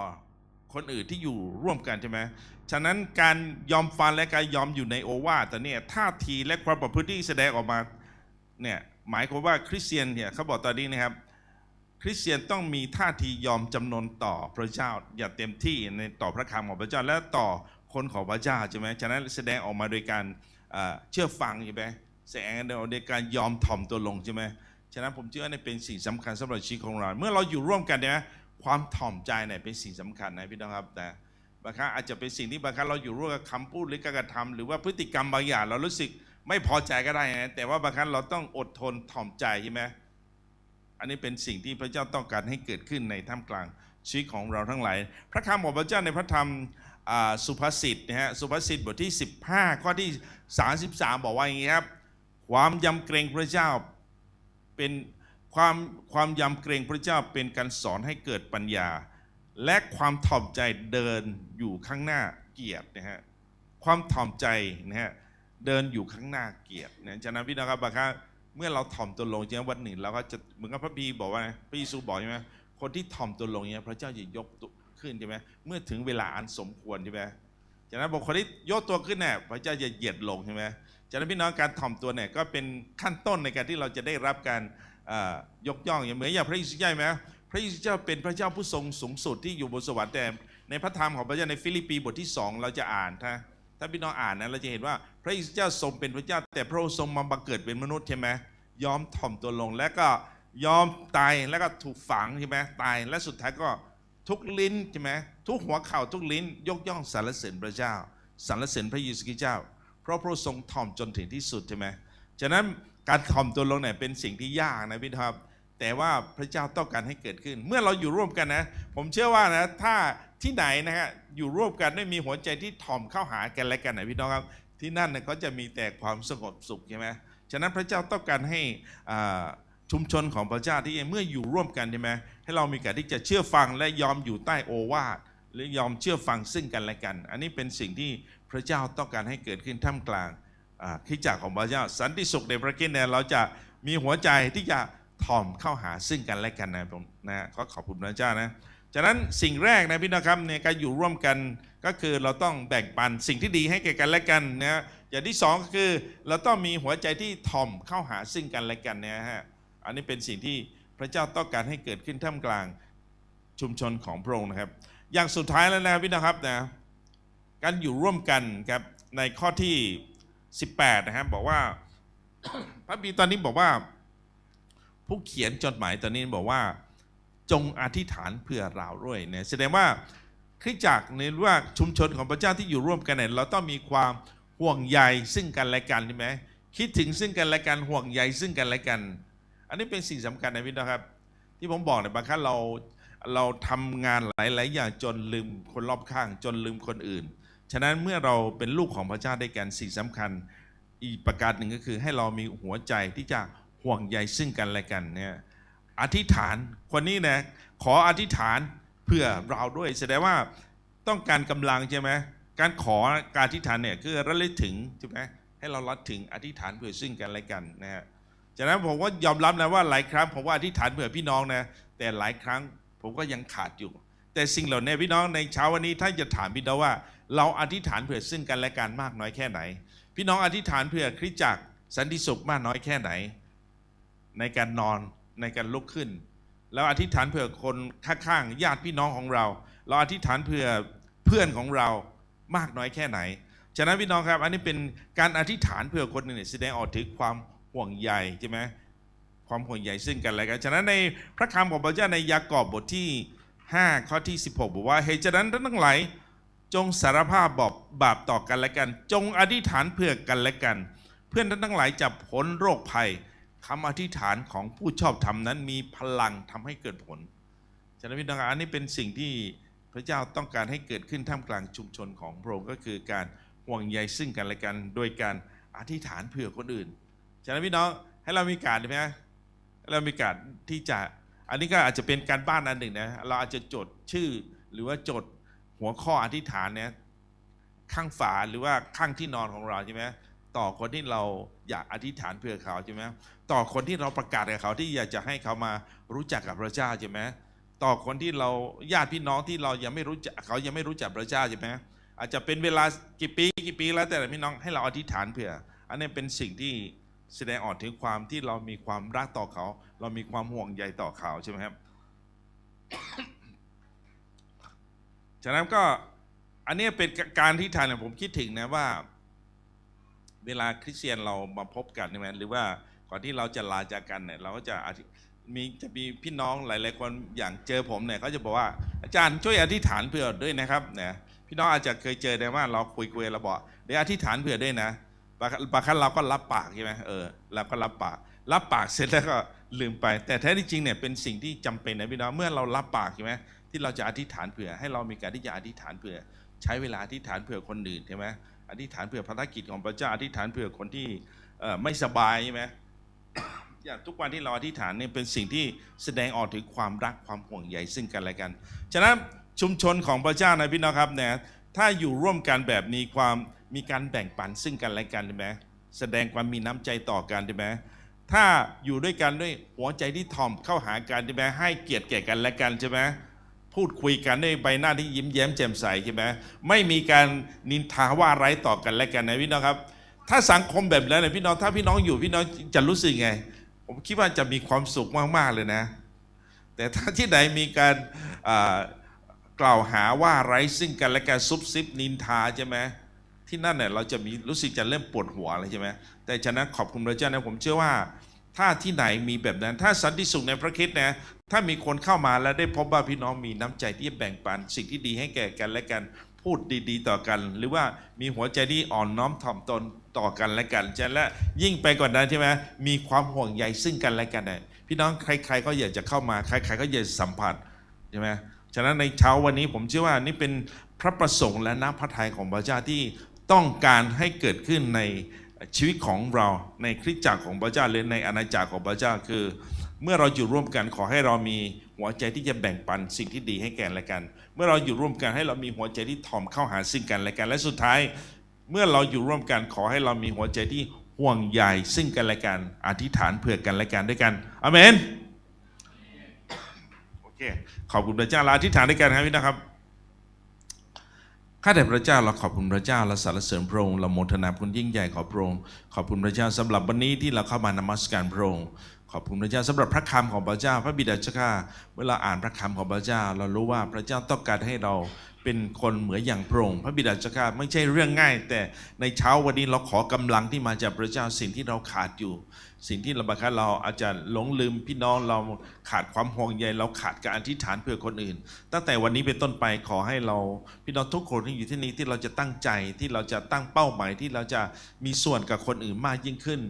่คนอื่นที่อยู่ร่วมกันใช่ไหมฉะนั้นการยอมฟังและการยอมอยู่ในโอวาทแต่เนี่ยท่าทีและความประพฤติที่แสดงออกมาเนี่ยหมายความว่าคริสเตียนเนี่ยเขาบอกตอนนี้นะครับ คริสเตียนต้องมีท่าทียอมจำนนต่อพระเจ้าอย่าเต็มที่ในต่อพระคำของพระเจ้าและต่อคนของพระเจ้าใช่ไหมฉะนั้นแสดงออกมาโดยการเชื่อฟังใช่ไหมแสดงโดยการยอมถ่อมตัวลงใช่ไหมฉะนั้นผมเชื่อว่านี่เป็นสิ่งสำคัญสำหรับชีวิตของเรา เมื่อเราอยู่ร่วมกันเนี่ย ความถ่อมใจเนี่ยเป็นสิ่งสำคัญนะพี่น้องครับแต่บางครั้งอาจจะเป็นสิ่งที่บางครั้งเราอยู่ร่วมกับคำพูดหรือการกระทำหรือว่าพฤติกรรมบางอย่างเรารู้สึกไม่พอใจก็ได้นะแต่ว่าบางครั้งเราต้องอดทนถ่อมใจใช่ไหมอันนี้เป็นสิ่งที่พระเจ้าต้องการให้เกิดขึ้นในท่ามกลางชีวิตของเราทั้งหลาย พระคำของพระเจ้าในพระธรรมสุภาษิตนะฮะสุภาษิตบทที่ 15 ข้อที่ 33 บอกว่าอย่างนี้ครับ ความยำเกรงพระเจ้าเป็น ความความยำเกรงพระเจ้าเป็นการสอนให้เกิดปัญญา และความถ่อมใจเดินอยู่ข้างหน้าเกียรตินะฮะความถ่อมใจนะฮะเดินอยู่ข้างหน้าเกียรตินะฉะนั้นพี่น้องครับบางครั้งเมื่อเราถ่อมตัวลงจริงๆวันหนึ่งเราก็จะเหมือนกับพระบีบอกว่าไงพระเยซูบอกใช่ไหมคนที่ถ่อมตัวลงเนี่ยพระเจ้าจะยกตัวขึ้นใช่ไหมเมื่อถึงเวลาอันสมควรใช่ไหมฉะนั้นบอกคนที่ยกตัวขึ้นเนี่ยพระเจ้าจะเหยียดลงใช่ไหมฉะนั้นพี่น้องการถ่อมตัวเนี่ยก็เป็นขั้นต้นในการที่เราจะได้รับการ ยกย่องอย่างเหมือนอย่างพระเยซูใช่ไหมพระเยซูเจ้าเป็นพระเจ้าผู้ทรงสูงสุดที่อยู่บนสวรรค์แต่ในพระธรรมของพระเจ้าในฟิลิปปีบทที่สองเราจะอ่านถ้าถ้าพี่น้องอ่านนะเราจะเห็นว่าพระเยซูเจ้าทรงเป็นพระเจ้า แต่พระองค์ทรงมาบังเกิดเป็นมนุษย์ใช่ไหมยอมถ่อมตัวลงแล้วก็ยอมตายแล้วก็ถูกฝังใช่ไหมตายและสุดท้ายก็ทุกลิ้นใช่ไหมทุกหัวเข่าทุกลิ้น ยกย่องสรรเสริญพระเจ้าสรรเสริญพระเยซูคริสต์เจ้า เพราะพระองค์ทรงถ่อมจนถึงที่สุดใช่ไหมฉะนั้น การถ่อมตัวลงเนี่ยเป็นสิ่งที่ยากนะพี่ครับแต่ว่าพระเจ้าต้องการให้เกิดขึ้น เมื่อเราอยู่ร่วมกันนะ ผมเชื่อว่านะถ้าที่ไหนนะฮะอยู่ร่วมกันได้มีหัวใจที่ถ่อมเข้าหากันและกันนะพี่น้องครับ ที่นั่นเนี่ยเขาจะมีแต่ความสงบสุขใช่ไหมฉะนั้นพระเจ้าต้องการให้ชุมชนของพระเจ้าที่เมื่ออยู่ร่วมกันใช่ไหมให้เรามีการที่จะเชื่อฟังและยอมอยู่ใต้โอวาทหรือยอมเชื่อฟังซึ่งกันและกัน อันนี้เป็นสิ่งที่พระเจ้าต้องการให้เกิดขึ้นท่ามกลาง คริสตจักรของพระเจ้า สันติสุขในพระคริสต์เนี่ยเราจะมีหัวใจที่จะถ่อมเข้าหาซึ่งกันและกันนะผมนะขอขอบคุณพระเจ้านะจากนั้นสิ่งแรกนะพี่น้องครับในการอยู่ร่วมกันก็คือเราต้องแบ่งปันสิ่งที่ดีให้แก่กันและกันนะอย่างที่สองก็คือเราต้องมีหัวใจที่ถ่อมเข้าหาซึ่งกันและกันนะฮะอันนี้เป็นสิ่งที่พระเจ้าต้องการให้เกิดขึ้นท่ามกลางชุมชนของพระองค์นะครับ อย่างสุดท้ายแล้วนะพี่น้องครับนะการอยู่ร่วมกันครับในข้อที่ 18นะครับบอกว่าพระบีตอนนี้บอกว่า ผู้เขียนจดหมายตอนนี้บอกว่า จงอธิษฐานเพื่อเราด้วยเนี่ยแสดงว่าคริสตจักรในว่าชุมชนของพระเจ้าที่อยู่ร่วมกันเนี่ยเราต้องมีความห่วงใยซึ่งกันและกันใช่ไหมคิดถึงซึ่งกันและกันห่วงใยซึ่งกันและกัน อันนี้เป็นสิ่งสำคัญนะพี่น้องครับ ที่ผมบอกเนี่ยบางครั้งเราเราทำงานหลาย ๆ อย่างจนลืมคนรอบข้าง จนลืมคนอื่น ฉะนั้นเมื่อเราเป็นลูกของพระเจ้าได้วยกันสิ่งสำคัญ อีกประการหนึ่งก็คือให้เรามีหัวใจที่จะห่วงใยซึ่งกันและกันเนี่ยอธิษฐานคนนี้นะขออธิษฐานเพื่อเราด้วย แสดงว่าต้องการกำลังใช่ไหมการขอการอธิษฐานเนี่ยคือระลึกถึงใช่ไหมให้เราระลึกถึงอธิษฐานเพื่อซึ่งกันและกันนะฮะจากนั้นผมก็ยอมรับนะว่าหลายครั้งผมว่าอธิษฐานเพื่อพี่น้องนะแต่หลายครั้งผมก็ยังขาดอยู่ แต่สิ่งเหล่านี้พี่น้องในเช้าวันนี้ถ้าจะถามพี่น้องว่า เราอธิษฐานเพื่อซึ่งกันและกันมากน้อยแค่ไหน พี่น้องอธิษฐานเพื่อคริสตจักรสันติสุขมากน้อยแค่ไหน ในการนอนในการลุกขึ้น แล้วอธิษฐานเผื่อคนข้างๆญาติพี่น้องของเรา เราอธิษฐานเผื่อเพื่อนของเรามากน้อยแค่ไหน ฉะนั้นพี่น้องครับ อันนี้เป็นการอธิษฐานเผื่อคนหนึ่งเนี่ยแสดงออกถึงความห่วงใยใช่ไหมความห่วงใยซึ่งกันและกัน ฉะนั้นในพระคำของพระเจ้าในยากอบบทที่ 5 ข้อที่ 16 บอกว่าเหตุฉะนั้นท่านทั้งหลาย จงสารภาพบอบบาปต่อกันและกัน จงอธิษฐานเพื่อกันและกัน เพื่อนท่านทั้งหลายจะพ้นโรคภัยคำอธิษฐานของผู้ชอบธรรมนั้นมีพลังทำให้เกิดผลฉะนั้นพี่น้องอันนี้เป็นสิ่งที่พระเจ้าต้องการให้เกิดขึ้นท่ามกลางชุมชนของพระองค์ก็คือการห่วงใยซึ่งกันและกันโดยการอธิษฐานเผื่อคนอื่น ฉะนั้นพี่น้องให้เรามีการใช่ไหมให้เรามีการที่จะ อันนี้ก็อาจจะเป็นการบ้านอันหนึ่งนะ เราอาจจะจดชื่อหรือว่าจด หัวข้ออธิษฐานเนี่ยข้างฝาหรือว่าข้างที่นอนของเราใช่ไหมต่อคนที่เราอยากอธิษฐานเพื่อเขาใช่ไหมต่อคนที่เราประกาศกับเขาที่อยากจะให้เขามารู้จักกับพระเจ้าใช่ไหมต่อคนที่เราญาติพี่น้องที่เรายังไม่รู้จักเขายังไม่รู้จักพระเจ้าใช่ไหมอาจจะเป็นเวลากี่ปีกี่ปีแล้วแต่พี่น้องให้เราอธิษฐานเผื่อ อันนี้เป็นสิ่งที่แสดงออกถึงความที่เรามีความรักต่อเขา เรามีความห่วงใยต่อเขาใช่ไหมครับ ฉะนั้นก็อันนี้เป็นการที่ทานเนี่ยผมคิดถึงนะว่า เวลาคริสเตียนเรามาพบกันใช่ไหมหรือว่าก่อนที่เราจะลาจากกันเนี่ยเราก็จะมีจะมีพี่น้องหลาย ๆ คนอย่างเจอผมเนี่ยเขาจะบอกว่าอาจารย์ช่วยอธิษฐานเผื่อด้วยนะครับเนี่ยพี่น้องอาจจะเคยเจอได้ว่าเราคุยคุยเราบอกเดี๋ยวอธิษฐานเผื่อด้วยนะบางบางครั้งเราก็รับปากใช่ไหมเออเราก็รับปาก รับปากเสร็จแล้วก็ลืมไป แต่แท้ที่จริงเนี่ยเป็นสิ่งที่จำเป็นนะพี่น้องเมื่อเรารับปากใช่ไหม ที่เราจะอธิษฐานเผื่อ ให้เรามีการที่จะอธิษฐานเผื่อ ใช้เวลาอธิษฐานเผื่อคนอื่นใช่ไหมอธิษฐานเผื่อภารกิจของพระเจ้าอธิษฐานเผื่อคนที่ไม่สบายใช่ไหมอย่างทุกวันที่เราอธิษฐานเนี่ยเป็นสิ่งที่แสดงออกถึงความรักความห่วงใยซึ่งกันและกัน ฉะนั้นชุมชนของพระเจ้านะพี่น้องครับเนี่ยถ้าอยู่ร่วมกันแบบมีความมีการแบ่งปันซึ่งกันและกันใช่ไหมแสดงความมีน้ำใจต่อกันใช่ไหมถ้าอยู่ด้วยกันด้วยหัวใจที่ถ่อมเข้าหากันใช่ไหมให้เกียรติแก่กันและกันใช่ไหม พูดคุยกันด้วยใบหน้าที่ยิ้มแย้มแจ่มใสใช่ไหมไม่มีการนินทาว่าร้ายต่อกันและกันนะพี่น้องครับ ถ้าสังคมแบบนั้นนะพี่น้องถ้าพี่น้องอยู่พี่น้องจะรู้สึกไง ผมคิดว่าจะมีความสุขมากๆเลยนะ แต่ถ้าที่ไหนมีการกล่าวหาว่าไร้ซึ่งกันและการซุบซิบนินทาใช่ไหมที่นั่นเนี่ยเราจะมีรู้สึกจะเริ่มปวดหัวเลยใช่ไหมแต่ฉะนั้นขอบคุณพระเจ้านะผมเชื่อว่า ถ้าที่ไหนมีแบบนั้น ถ้าสันติสุขในพระคิดนะ ถ้ามีคนเข้ามาแล้วได้พบว่าพี่น้องมีน้ำใจที่จะแบ่งปัน สิ่งที่ดีให้แก่กันและกัน พูดดีๆ ต่อกัน หรือว่ามีหัวใจที่อ่อนน้อมถ่อมตนต่อกันและกันจะและยิ่งไปกว่านั้นใช่ไหมมีความห่วงใยซึ่งกันและกันนะพี่น้องใคร ๆ ก็อยากจะเข้ามาใคร ๆ ก็อยากจะสัมผัสใช่ไหมฉะนั้นในเช้าวันนี้ผมเชื่อว่านี่เป็นพระประสงค์และน้ำพระทัยของพระเจ้าที่ต้องการให้เกิดขึ้นใน ชีวิตของเราในคริสตจักรของพระเจ้าหรือในอาณาจักรของพระเจ้าคือ เมื่อเราอยู่ร่วมกันขอให้เรามีหัวใจที่จะแบ่งปันสิ่งที่ดีให้แก่และกัน เมื่อเราอยู่ร่วมกันให้เรามีหัวใจที่ถ่อมเข้าหาซึ่งกันและกันและสุดท้าย เมื่อเราอยู่ร่วมกันขอให้เรามีหัวใจที่ห่วงใยซึ่งกันและกันอธิษฐานเผื่อกันและกันด้วยกันอเมนโอเคขอบคุณพระเจ้าเราอธิษฐานด้วยกันครับพี่นะครับ ข้าแต่พระเจ้าเราขอบคุณพระเจ้าเราสรรเสริญพระองค์เราโมทนาคุณยิ่งใหญ่ขอบพระองค์ขอบคุณพระเจ้าสำหรับวันนี้ที่เราเข้ามานมัสการพระองค์ขอบคุณพระเจ้าสำหรับพระคำของพระเจ้า พระบิดาเจ้าข้าเวลาอ่านพระคำของพระเจ้า เรารู้ว่าพระเจ้าต้องการให้เราเป็นคนเหมือนอย่างพระองค์พระบิดาเจ้าข้าไม่ใช่เรื่องง่าย แต่ในเช้าวันนี้เราขอกำลังที่มาจากพระเจ้าสิ่งที่เราขาดอยู่ สิ่งที่เราบางครั้งเราอาจจะหลงลืมพี่น้องเราขาดความห่วงใยเราขาดการอธิษฐานเพื่อคนอื่น ตั้งแต่วันนี้เป็นต้นไปขอให้เราพี่น้องทุกคนที่อยู่ที่นี้ที่เราจะตั้งใจที่เราจะตั้งเป้าหมายที่เราจะมีส่วนกับคนอื่นมากยิ่งขึ้น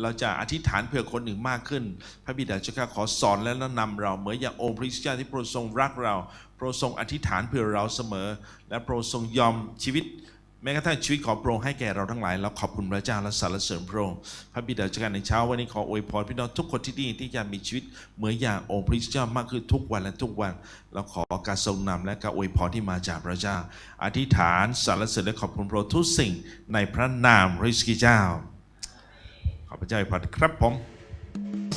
เราจะอธิษฐานเพื่อคนอื่นมากขึ้น พระบิดาเจ้าข้าขอสอนและแนะนำเราเหมือนอย่างองค์พระเจ้าที่โปรดทรงรักเราโปรดทรงอธิษฐานเพื่อเราเสมอ และโปรดทรงยอมชีวิต แม้กระทั่งชีวิตของพระองค์ให้แก่เราทั้งหลายเราขอบคุณพระเจ้าและสรรเสริญพระองค์พระบิดาเจ้าในเช้าวันนี้ขออวยพรพี่น้องทุกคนที่นี่ที่จะมีชีวิตเหมือนอย่างองค์พระคริสต์เจ้ามากขึ้นทุกวันและทุกวัน เราขอการทรงนำและการอวยพรที่มาจากพระเจ้า อธิษฐานสรรเสริญและขอบคุณพระองค์ทุกสิ่งในพระนามพระเยซูคริสต์เจ้าขอบพระเจ้าอวยพรครับผม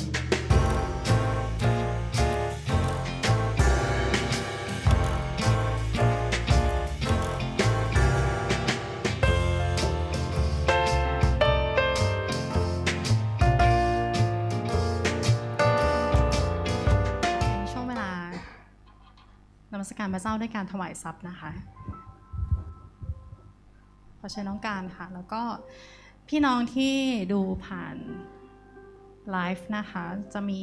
ด้วยการถวายทรัพย์นะคะขอเชิญน้องการค่ะ แล้วก็พี่น้องที่ดูผ่านไลฟ์นะคะ จะมี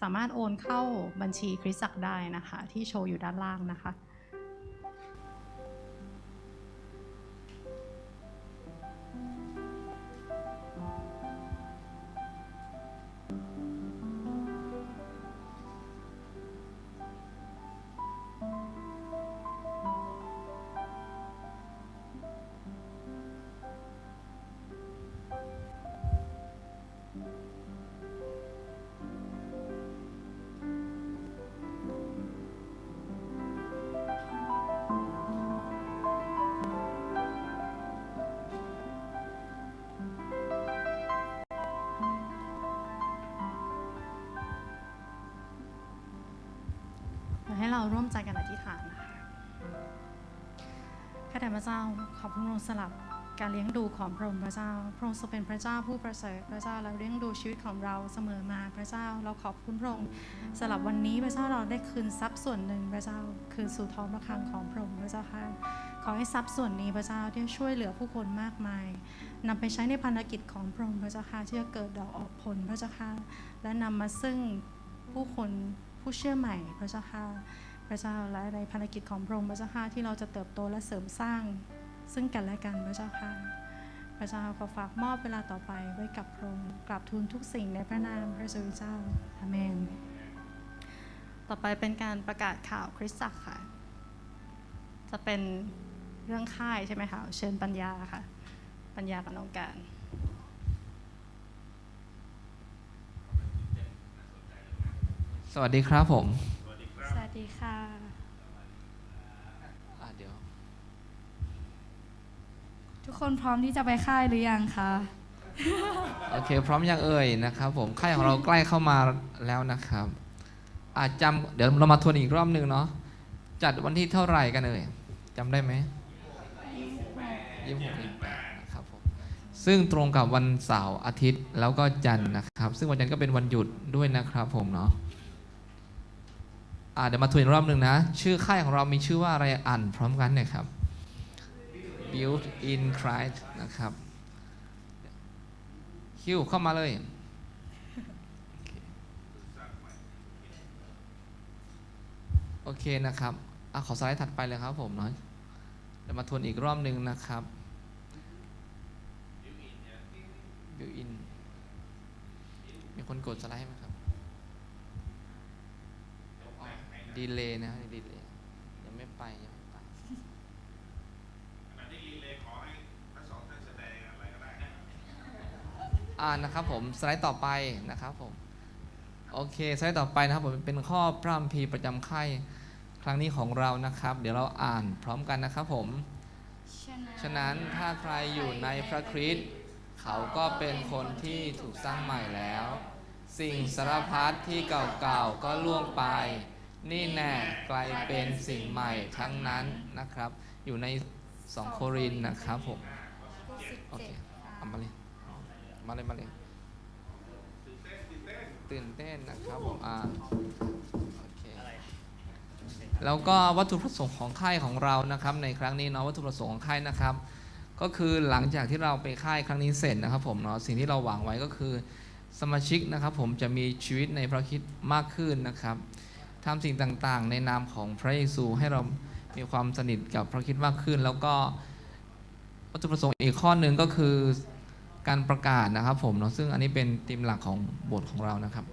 สามารถโอนเข้าบัญชีคริสตจักรได้นะคะ ที่โชว์อยู่ด้านล่างนะคะ ข้าแต่พระเจ้าขอบพระองค์สลับการเลี้ยงดูของพระองค์พระเจ้า พระองค์ทรงเป็นพระเจ้าผู้ประเสริฐพระเจ้าเราเลี้ยงดูชีวิตของเราเสมอมาพระเจ้า เราขอบคุณพระองค์สลับวันนี้พระเจ้าเราได้คืนทรัพย์ส่วนหนึ่งพระเจ้าคืนสู่ท้องพระคลังของพระองค์พระเจ้าค่ะขอให้ทรัพย์ส่วนนี้พระเจ้าที่ช่วยเหลือผู้คนมากมายนำไปใช้ในภารกิจของพระองค์พระเจ้าค่ะที่จะเกิดดอกออกผลพระเจ้าค่ะและนำมาซึ่งผู้คนผู้เชื่อใหม่พระเจ้าค่ะ พระเจ้าและในภารกิจของพระองค์พระเจ้าค่ะที่เราจะเติบโตและเสริมสร้าง ซึ่งกันและกันพระเจ้าค่ะพระเจ้าขอฝากมอบเวลาต่อไปไว้กับพระองค์กราบทูลทุกสิ่งในพระนามพระเจ้าอาเมน ต่อไปเป็นการประกาศข่าวคริสตจักรค่ะ จะเป็นเรื่องค่ายใช่ไหมคะเชิญปัญญาค่ะ ปัญญากับน้องการสวัสดีครับผม สวัสดีค่ะ อะเดี๋ยว ทุกคนพร้อมที่จะไปค่ายหรือยังคะ โอเค พร้อมยังเอ่ยนะครับผมค่ายของเราใกล้เข้ามาแล้วนะครับ อาจจำเดี๋ยวเรามาทวนอีกรอบหนึ่งเนาะจัดวันที่เท่าไหร่กันเอ่ยจำได้ไหมยี่สิบหกยี่สิบแปดนะครับผมซึ่งตรงกับวันเสาร์อาทิตย์แล้วก็จันทร์นะครับ ซึ่งวันจันทร์ก็เป็นวันหยุดด้วยนะครับผมเนาะ อ่าเดี๋ยวมาทวนอีกรอบหนึ่งนะ ชื่อค่ายของเรามีชื่อว่าอะไรอ่านพร้อมกันหน่อยครับ Built in Christ นะครับคิวเข้ามาเลย โอเคนะครับอขอสไลด์ถัดไปเลยครับผมเนาะเดี๋ยวมาทวนอีกรอบหนึ่งนะครับบิวอินมีคนกดสไลด์ไหมครับ ดีเลยนะดีเลยยังไม่ไปยังไม่ไปขณะที่รีเลย์ขอให้ทั้งสองท่านแสดงอะไรก็ได้นะอ่านะครับผมสไลด์ต่อไปนะครับผมโอเคสไลด์ต่อไปนะครับผมเป็นข้อพร่ำพีร์ประจำค่ายครั้งนี้ของเรานะครับ เดี๋ยวเราอ่านพร้อมกันนะครับผมฉะนั้นถ้าใครอยู่ในพระคริสต์เขาก็เป็นคนที่ถูกสร้างใหม่แล้ว สิ่งสารพัดที่เก่าๆก็ล่วงไป นี่แน่กลายเป็นสิ่งใหม่ทั้งนั้นนะครับ อยู่ใน2โครินธ์นะครับผมโอเคเอามาเลยมาเลยมาเลยตื่นเต้นนะครับผมอ่าโอเคแล้วก็วัตถุประสงค์ของค่ายของเรานะครับ ในครั้งนี้เนาะวัตถุประสงค์ของค่ายนะครับ ก็คือหลังจากที่เราไปค่ายครั้งนี้เสร็จนะครับผมเนาะสิ่งที่เราหวังไว้ก็คือสมาชิกนะครับ ผมจะมีชีวิตในพระคริดมากขึ้นนะครับ ทำสิ่งต่างๆ ในนามของพระเยซูให้เรามีความสนิทกับพระคิดมากขึ้น แล้วก็วัตถุประสงค์อีกข้อหนึ่งก็คือการประกาศนะครับผมเนาะซึ่งอันนี้เป็นธีมหลักของบทของเรานะครับ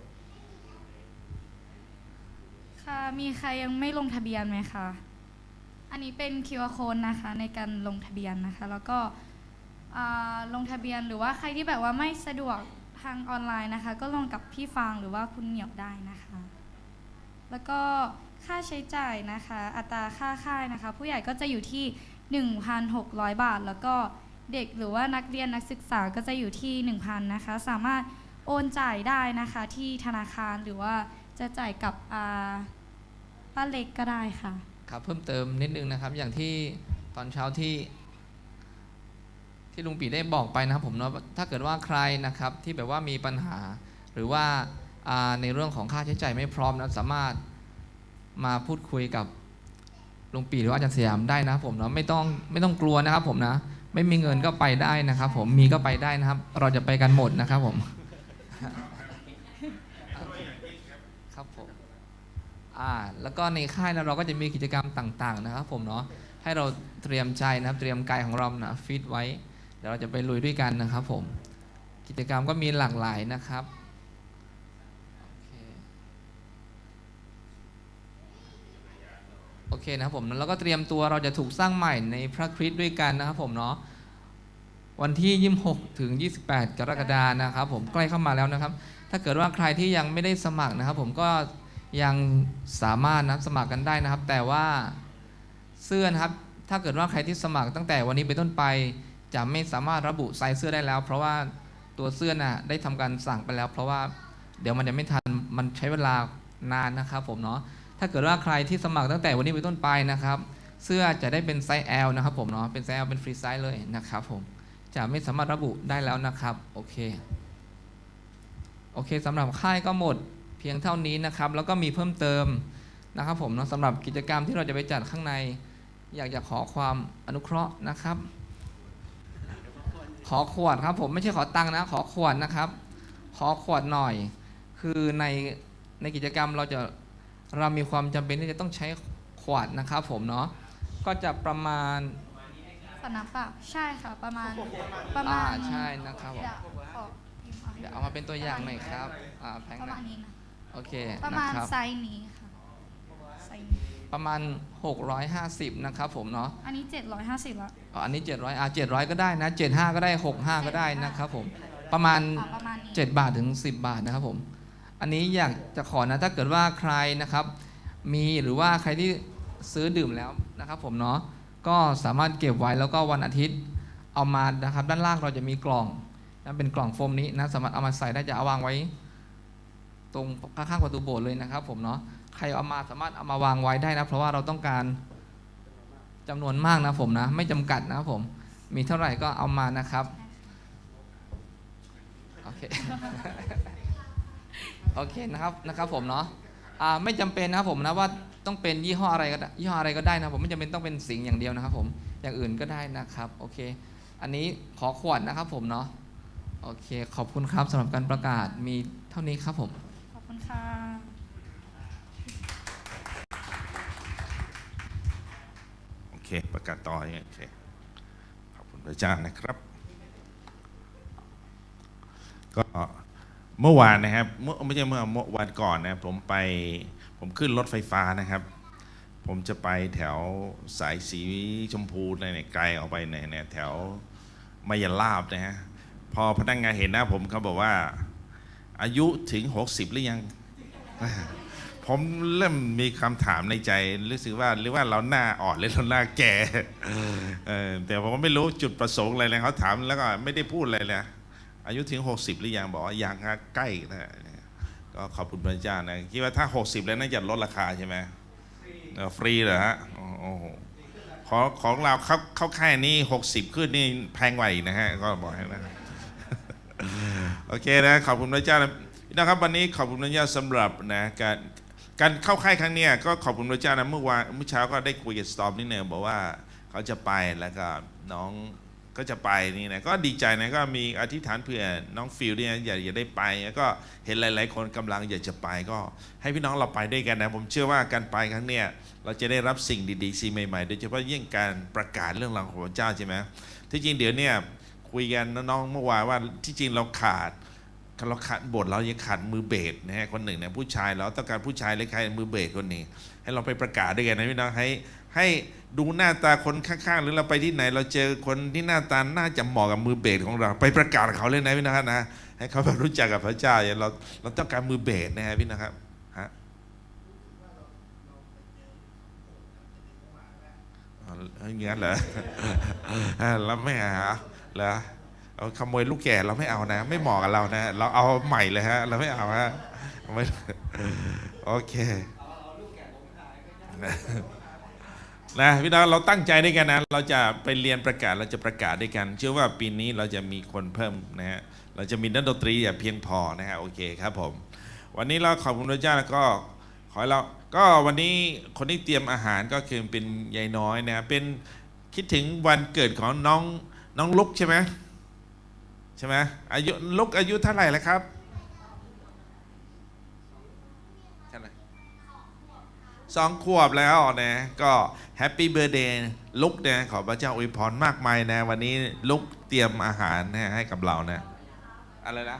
ค่ะมีใครยังไม่ลงทะเบียนไหมคะอันนี้เป็น QR code นะคะในการลงทะเบียนนะคะ แล้วก็ลงทะเบียนหรือว่าใครที่แบบว่าไม่สะดวกทางออนไลน์นะคะ ก็ลงกับพี่ฟางหรือว่าคุณเหนียวได้นะคะ แล้วก็ค่าใช้จ่ายนะคะ อัตราค่าค่ายนะคะ ผู้ใหญ่ก็จะอยู่ที่ 1,600 บาท แล้วก็เด็กหรือว่านักเรียนนักศึกษาก็จะอยู่ที่ 1,000นะคะ สามารถโอนจ่ายได้นะคะที่ธนาคารหรือว่าจะจ่ายกับอาป้าเล็กก็ได้ค่ะ ครับเพิ่มเติมนิดนึงนะครับ อย่างที่ตอนเช้าที่ ที่ลุงปีได้บอกไปนะครับผมเนาะถ้าเกิดว่าใครนะครับที่แบบว่ามีปัญหาหรือว่า ในเรื่องของค่าใช้จ่ายไม่พร้อมนะสามารถมาพูดคุยกับลุงปีหรืออาจารย์สยามได้นะครับผมเนาะไม่ต้องไม่ต้องกลัวนะครับผมนะ ไม่มีเงินก็ไปได้นะครับ ผมมีก็ไปได้นะครับ เราจะไปกันหมดนะครับผมครับผมอ่าแล้วก็ในค่ายนะเราก็จะมีกิจกรรมต่างๆนะครับ ผมเนาะให้เราเตรียมใจนะครับ เตรียมกายของเรานะฟิตไว้เดี๋ยวเราจะไปลุยด้วยกันนะครับ ผม กิจกรรมก็มีหลากหลายนะครับ โอเค โอเคนะครับผมแล้วก็เตรียมตัวเราจะถูกสร้างใหม่ในพระคริสต์ด้วยกันนะครับผมเนาะวันที่ 26 ถึง 28 กรกฎาคมนะครับผมใกล้เข้ามาแล้วนะครับ ถ้าเกิดว่าใครที่ยังไม่ได้สมัครนะครับ ผมก็ยังสามารถนะสมัครกันได้นะครับ แต่ว่าเสื้อนะครับ ถ้าเกิดว่าใครที่สมัครตั้งแต่วันนี้เป็นต้นไป จะไม่สามารถระบุไซส์เสื้อได้แล้ว เพราะว่าตัวเสื้อน่ะได้ทำการสั่งไปแล้ว เพราะว่าเดี๋ยวมันจะไม่ทันมันใช้เวลานานนะครับผมเนาะ ถ้าเกิดว่าใครที่สมัครตั้งแต่วันนี้เป็นต้นไปนะครับ เสื้อจะได้เป็นไซส์ L นะครับผมเนาะ เป็นไซส์ L เป็นฟรีไซส์เลยนะครับผม จะไม่สามารถระบุได้แล้วนะครับ โอเค โอเคสำหรับค่ายก็หมดเพียงเท่านี้นะครับ แล้วก็มีเพิ่มเติมนะครับผมเนาะสำหรับกิจกรรมที่เราจะไปจัดข้างใน อยากจะขอความอนุเคราะห์นะครับ ขอขวดครับผมไม่ใช่ขอตังค์นะ ขอขวดนะครับ ขอขวดหน่อย คือในในกิจกรรมเราจะ เรามีความจำเป็นที่จะต้องใช้ขวดนะครับผมเนาะก็จะประมาณขอน้ำเปล่าใช่ค่ะประมาณประมาอ่าณใช่นะครับผมเดี๋ยวขอพิมพ์เอาให้เดี๋ยวเอามาเป็นตัวอย่างหน่อยครับอ่าแพงประนะมาณนี้นะโอเคประนะมาณครับไซส์นี้ค่ะไซส์นี้ประมาณ 650 นะครับผมเนาะอันนี้ 750ละอ๋ออันนี้ 700อ่า700 ก็ได้นะ 75 ก็ได้ 65 ก็ได้นะครับผมประมาณ อ่าประมาณนี้7 บาทถึง 10 บาทนะครับผม อันนี้อยากจะขอนะถ้าเกิดว่าใครนะครับ มีหรือว่าใครที่ซื้อดื่มแล้วนะครับ ผมเนาะก็สามารถเก็บไว้แล้วก็วันอาทิตย์เอามานะครับ ด้านล่างเราจะมีกล่องนะเป็นกล่องโฟมนี้นะสามารถเอามาใส่ได้จะเอาวางไว้ ตรงข้างๆประตูโบสถ์เลยนะครับ ผมเนาะใครเอามาสามารถเอามาวางไว้ได้นะ เพราะว่าเราต้องการจำนวนมากนะผมนะ ไม่จำกัดนะครับผม มีเท่าไหร่ก็เอามานะครับ โอเค โอเคนะครับนะครับผมเนาะอ่าไม่จำเป็นนะครับผมนะว่าต้องเป็นยี่ห้ออะไรก็ได้ยี่ห้ออะไรก็ได้นะผมไม่จำเป็นต้องเป็นสิงอย่างเดียวนะครับผมอย่างอื่นก็ได้นะครับโอเค อันนี้ขอขวดนะครับผมเนาะโอเค ขอบคุณครับสำหรับการประกาศมีเท่านี้ครับผม ขอบคุณค่ะ โอเค ประกาศต่ออย่างเงี้ยโอเค ขอบคุณพระเจ้านะครับ ก็ เมื่อวานนะครับเมื่อไม่ใช่เมื่อเมื่อวันก่อนนะผมไปผมขึ้นรถไฟฟ้านะครับ ผมจะไปแถวสายสีชมพูในยไกลออกไปในเนี่ยแถวมายาลาบนะฮะพอพนักงานเห็นหน้าผมเขาบอกว่า อายุถึง 60 หรือยัง ผมเริ่มมีคำถามในใจรู้สึกว่าหรือว่าเราหน้าอ่อนหรือเราหน้าแก่เออแต่ผมก็ไม่รู้จุดประสงค์อะไรเลยเขาถามแล้วก็ไม่ได้พูดอะไรเลย อายุถึง 60 หรือยังบอกว่ายังครับใกล้นะก็ขอบคุณพระเจ้านะคิดว่าถ้า 60 แล้วน่าจะลดราคาใช่ไหมเออฟรีเหรอฮะโอ้โหของของเราเขาเขาแค่นี้ 60 ขึ้นนี่แพงกว่าอีกนะฮะ ก็บอกให้นะโอเคนะขอบคุณพระเจ้านะพี่นะครับวันนี้ขอบคุณพระเจ้าสำหรับนะการการเข้าค่ายครั้งเนี้ยก็ขอบคุณพระเจ้านะเมื่อวานเมื่อเช้าก็ได้คุยกับสตอมนิดนึงบอกว่าเขาจะไปแล้วก็น้อง ก็จะไปนี่นะก็ดีใจนะก็มีอธิษฐานเผื่อน้องฟิลเนี่ยอยากจะได้ไปแล้วก็เห็นหลาย ๆ คนกำลังอยากจะไปก็ให้พี่น้องเราไปด้วยกันนะ ผมเชื่อว่าการไปครั้งเนี้ยเราจะได้รับสิ่งดีๆสิ่งใหม่ๆโดยเฉพาะยิ่งการประกาศเรื่องราวของพระเจ้าใช่ไหมที่จริงเดี๋ยวเนี่ยคุยกันน้องเมื่อวานว่าที่จริงเราขาดเราขาดบทเรายังขาดมือเบสนะฮะคนหนึ่งเนี่ยผู้ชายเราต้องการผู้ชายเล็กใครมือเบสคนนี้ ให้เราไปประกาศด้วยกันนะพี่น้องให้ให้ ดูหน้าตาคนข้างๆ หรือเราไปที่ไหน เราเจอคนที่หน้าตาน่าจะเหมาะกับมือเบสของเรา ไปประกาศเขาเลยนะพี่น้องครับนะให้เขารู้จักกับพระเจ้าอย่างเราเราต้องการมือเบสนะฮะพี่น้องครับฮะอย่างนั้นเหรอเราไม่หาเหรอเอาขโมยลูกแก่เราไม่เอานะ ไม่เหมาะกับเรานะ เราเอาใหม่เลยฮะ เราไม่เอาฮะไม่โอเค นะพี่น้องเราตั้งใจด้วยกันนะ เราจะไปเรียนประกาศเราจะประกาศด้วยกัน เชื่อว่าปีนี้เราจะมีคนเพิ่มนะฮะเราจะมีนักดนตรีอย่างเพียงพอนะฮะโอเคครับผม วันนี้เราขอบคุณพระเจ้าแล้วก็ขอให้เราก็วันนี้คนที่เตรียมอาหารก็คือเป็นยายน้อยนะเป็นคิดถึงวันเกิดของน้องน้องลุกใช่ไหมใช่ไหมอายุลุกอายุเท่าไหร่แล้วครับเท่าไหร่ สองขวบแล้วนะ ก็แฮปปี้เบ t ร์เดย์ลุกนะขอพระเจ้าอวยพรมากมายนะ วันนี้ลุกเตรียมอาหารนะให้กับเรานะอะไรนะ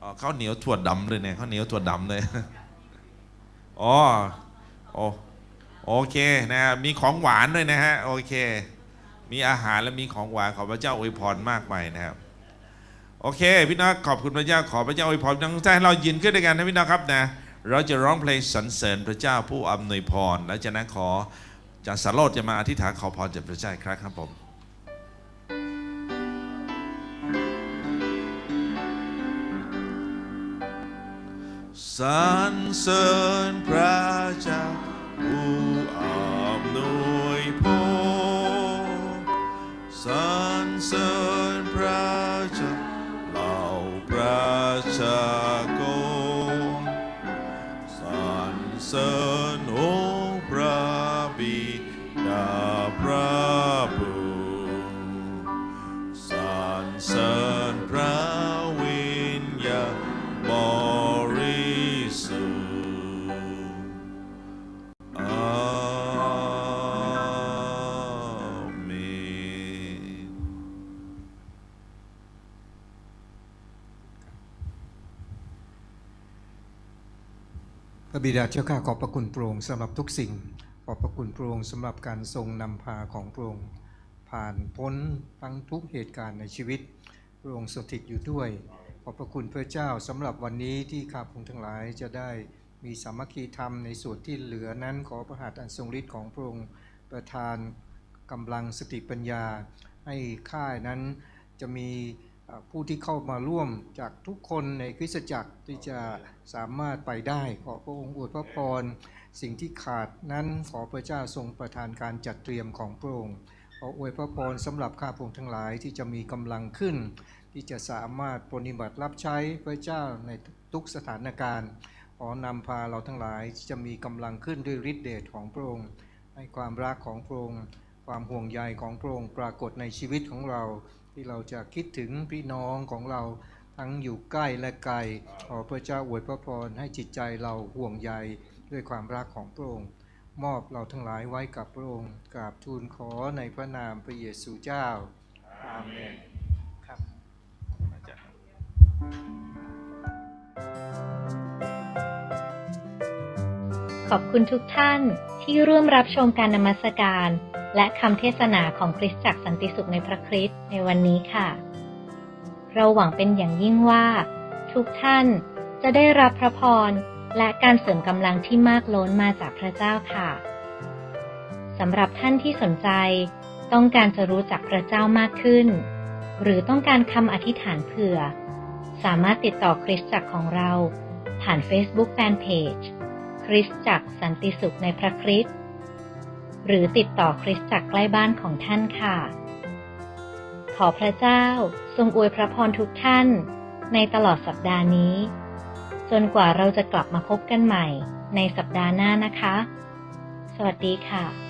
อ๋อข้าวเหนียวถั่วดำเลยเนี่ยข้าวเหนียวถั่วดำเลยอ๋อโอโอเคนะมีของหวานด้วยนะฮะโอเค มีอาหารและมีของหวานขอพระเจ้าอวยพรมากมายนะครับโอเค พี่น้องขอบคุณพระเจ้าขอพระเจ้าอวยพรทั้งใจให้เรายืนขึ้นด้วยกันนะพี่น้องครับนะ เราจะร้องเพลงสรรเสริญพระเจ้าผู้อำนวยพร และจะนั้นขอจากสารโลดจะมาอธิษฐานขอพรจากพระเจ้าอีกครั้งครับผมสรรเสริญพระเจ้าผู้ ดาเจ้าข้าขอบพระคุณพระองค์สำหรับทุกสิ่ง ขอบพระคุณพระองค์สำหรับการทรงนำพาของพระองค์ผ่านพ้นทั้งทุกเหตุการณ์ในชีวิต พระองค์สถิตอยู่ด้วย ขอบพระคุณพระเจ้าสำหรับวันนี้ที่ข้าพงทั้งหลายจะได้มีสามัคคีธรรมในส่วนที่เหลือนั้นขอพระหัตอันทรงฤทธิ์ของพระองค์ประทานกำลังสติปัญญา ให้ค่านั้นจะมี ผู้ที่เข้ามาร่วมจากทุกคนในคริสตจักรที่จะสามารถไปได้ ขอพระองค์อวยพระพร สิ่งที่ขาดนั้นขอพระเจ้าทรงประทานการจัดเตรียมของพระองค์ขออวยพระพรสำหรับข้าพงทั้งหลายที่จะมีกำลังขึ้น ที่จะสามารถปฏิบัติรับใช้พระเจ้าในทุกสถานการณ์ขอนำพาเราทั้งหลายที่จะมีกำลังขึ้นด้วยฤทธิเดชของพระองค์ให้ความรักของพระองค์ความห่วงใยของพระองค์ปรากฏในชีวิตของเรา ที่เราจะคิดถึงพี่น้องของเราทั้งอยู่ใกล้และไกลขอพระเจ้าอวยพระพรให้จิตใจเราห่วงใยด้วยความรักของพระองค์มอบเราทั้งหลายไว้กับพระองค์กราบทูลขอในพระนามพระเยซูเจ้าอาเมนครับอาจารย์ขอบคุณทุกท่านที่ร่วมรับชมการนมัสการ และคำเทศนาของคริสตจักรสันติสุขในพระคริสต์ในวันนี้ค่ะ เราหวังเป็นอย่างยิ่งว่า ทุกท่านจะได้รับพระพรและการเสริมกำลังที่มากล้นมาจากพระเจ้าค่ะสำหรับท่านที่สนใจ ต้องการจะรู้จักพระเจ้ามากขึ้น หรือต้องการคำอธิษฐานเผื่อ สามารถติดต่อคริสตจักรของเรา ผ่าน Facebook Fanpage คริสตจักรสันติสุขในพระคริสต์ หรือติดต่อคริสตจักรใกล้บ้านของท่านค่ะ ขอพระเจ้าทรงอวยพระพรทุกท่านในตลอดสัปดาห์นี้ จนกว่าเราจะกลับมาพบกันใหม่ในสัปดาห์หน้านะคะ สวัสดีค่ะ